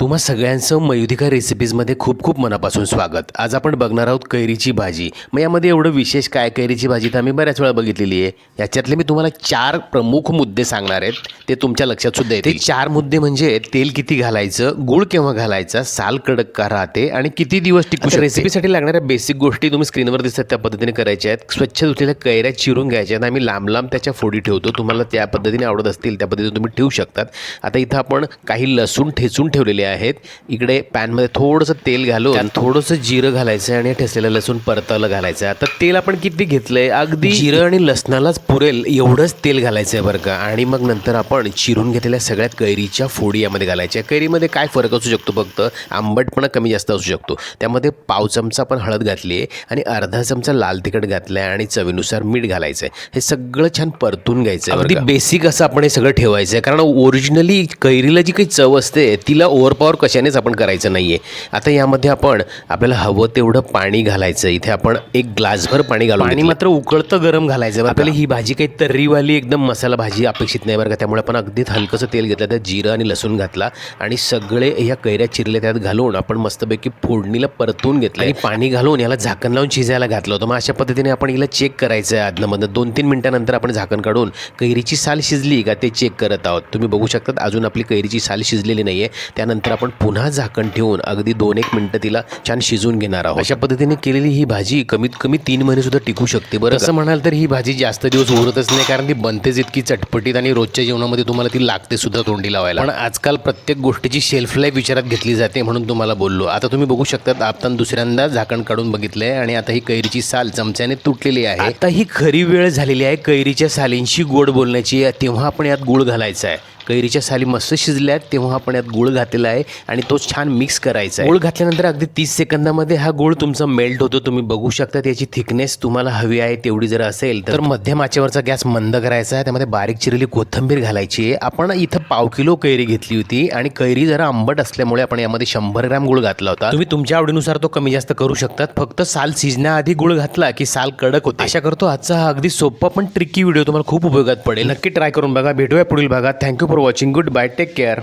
तुम्हा सगळ्यांचं मयुधिका रेसिपीजमध्ये खूप खूप मनापासून स्वागत. आज आपण बघणार आहोत कैरीची भाजी. मग यामध्ये एवढं विशेष काय कैरीची भाजी तर आम्ही बऱ्याच वेळा बघितलेली आहे. याच्यातले मी तुम्हाला चार प्रमुख मुद्दे सांगणार आहेत. ते तुमच्या लक्षात सुद्धा येते चार मुद्दे म्हणजे तेल किती घालायचं गुळ केव्हा घालायचा साल कडक का राहते आणि किती दिवस टिकू रेसिपीसाठी लागणाऱ्या बेसिक गोष्टी तुम्ही स्क्रीनवर दिसतात त्या पद्धतीने करायच्या आहेत. स्वच्छ धुतलेल्या कैऱ्या चिरून घ्यायच्या आहेत आम्ही लांब लांब त्याच्या फोडी ठेवतो. तुम्हाला त्या पद्धतीने आवडत असतील त्या पद्धतीने तुम्ही ठेवू शकतात. आता इथं आपण काही लसूण ठेचून ठेवलेले आहेत. इकडे पॅनमध्ये थोडंसं तेल घालून थोडंसं जिरं घालायचं आणि ठेचलेलं लसूण परताला घालायचं आता तेल आपण किती घेतलंय? अगदी जिरं आणि लसणालाच पुरेल एवढंच तेल घालायचं आहे बरं का. आणि मग नंतर आपण चिरून घेतलेल्या सगळ्या कैरीच्या फोडी यामध्ये घालायच्या. कैरीमध्ये काय फरक असू शकतो फक्त? आंबटपणा कमी जास्त असू शकतो. त्यामध्ये पाव चमचा पण हळद घातली आहे आणि अर्धा चमचा लाल तिखट घातलं आहे आणि चवीनुसार मीठ घालायचं आहे हे सगळं छान परतून घ्यायचं आहे अगदी बेसिक असं आपण हे सगळं ठेवायचं आहे कारण ओरिजिनली कैरीला जी काही चव असते तिला ओव्हरपॉवर कशानेच आपण करायचं नाही आहे आता यामध्ये आपण आपल्याला हवं तेवढं पाणी घालायचं. इथे आपण एक ग्लासभर पाणी घालून पाणी मात्र उकळतं गरम घालायचं. आपल्याला ही भाजी काही तर्रीवाली एकदम मसाला भाजी अपेक्षित नाही बरं का. त्यामुळे आपण अगदी हलकंसं तेल घेतलं त्यात जिरं आणि लसूण घातला आणि सगळे ह्या कैऱ्या चिरल्या त्यात घालून आपण मस्तपैकी फोडणीला परतून घेतलं आणि पाणी घालून याला झाकण लावून शिजायला घातलं होतं. मग अशा पद्धतीने आपण हिला चेक करायचं आहे आदनमधनं दोन तीन मिनिटानंतर आपण झाकण काढून कैरीची साल शिजली का ते चेक करत आहोत. तुम्ही बघू शकतात अजून आपली कैरीची साल शिजलेली नाही आहे त्यानंतर आपण पुन्हा झाकण ठेवून अगदी दोन एक मिनटं तिला छान शिजून घेणार आहोत. अशा पद्धतीने केलेली ही भाजी कमीत कमी तीन महिने सुद्धा टिकू शकते बरं असं म्हणाल तर ही भाजी जास्त दिवस उरतच नाही कारण ती बनतेच इतकी चटपटीत आणि रोजच्या जेवणामध्ये तुम्हाला ती लागते सुद्धा तोंडी लावायला. पण आजकाल प्रत्येक गोष्टीची शेल्फ लाईफ विचारात घेतली जाते म्हणून तुम्हाला बोललो. आता तुम्ही बघू शकतात आपण दुसऱ्यांदा झाकण काढून बघितलंय आणि आता ही कैरीची साल चमच्याने तुटलेली आहे. आता ही खरी वेळ झालेली आहे कैरीच्या सालींशी गोड बोलण्याची. तेव्हा आपण यात गुळ घालायचा आहे. कैरीच्या साली मस्त शिजल्या आहेत तेव्हा आपण यात गुळ घातलेला आहे आणि तो छान मिक्स करायचा आहे. गुळ घातल्यानंतर अगदी तीस सेकंदामध्ये हा गुळ तुमचा मेल्ट होतो. तुम्ही बघू शकता त्याची थिकनेस तुम्हाला हवी आहे तेवढी जर असेल तर. मध्यम आचेवरचा गॅस मंद करायचा आहे. त्यामध्ये बारीक चिरलेली कोथिंबीर घालायची आहे. आपण इथं पाव किलो कैरी घेतली होती आणि कैरी जरा आंबट असल्यामुळे आपण यामध्ये शंभर ग्रॅम गुळ घातला होता. तुम्ही तुमच्या आवडीनुसार तो कमी जास्त करू शकतात फक्त साल शिजण्याआधी गुळ घातला की साल कडक होते. आशा करतो आजचा हा अगदी सोपा पण ट्रिकी व्हिडिओ तुम्हाला खूप उपयोगात पडेल. नक्की ट्राय करून बघा. भेटूया पुढील भागात. Thank you for watching good bye take care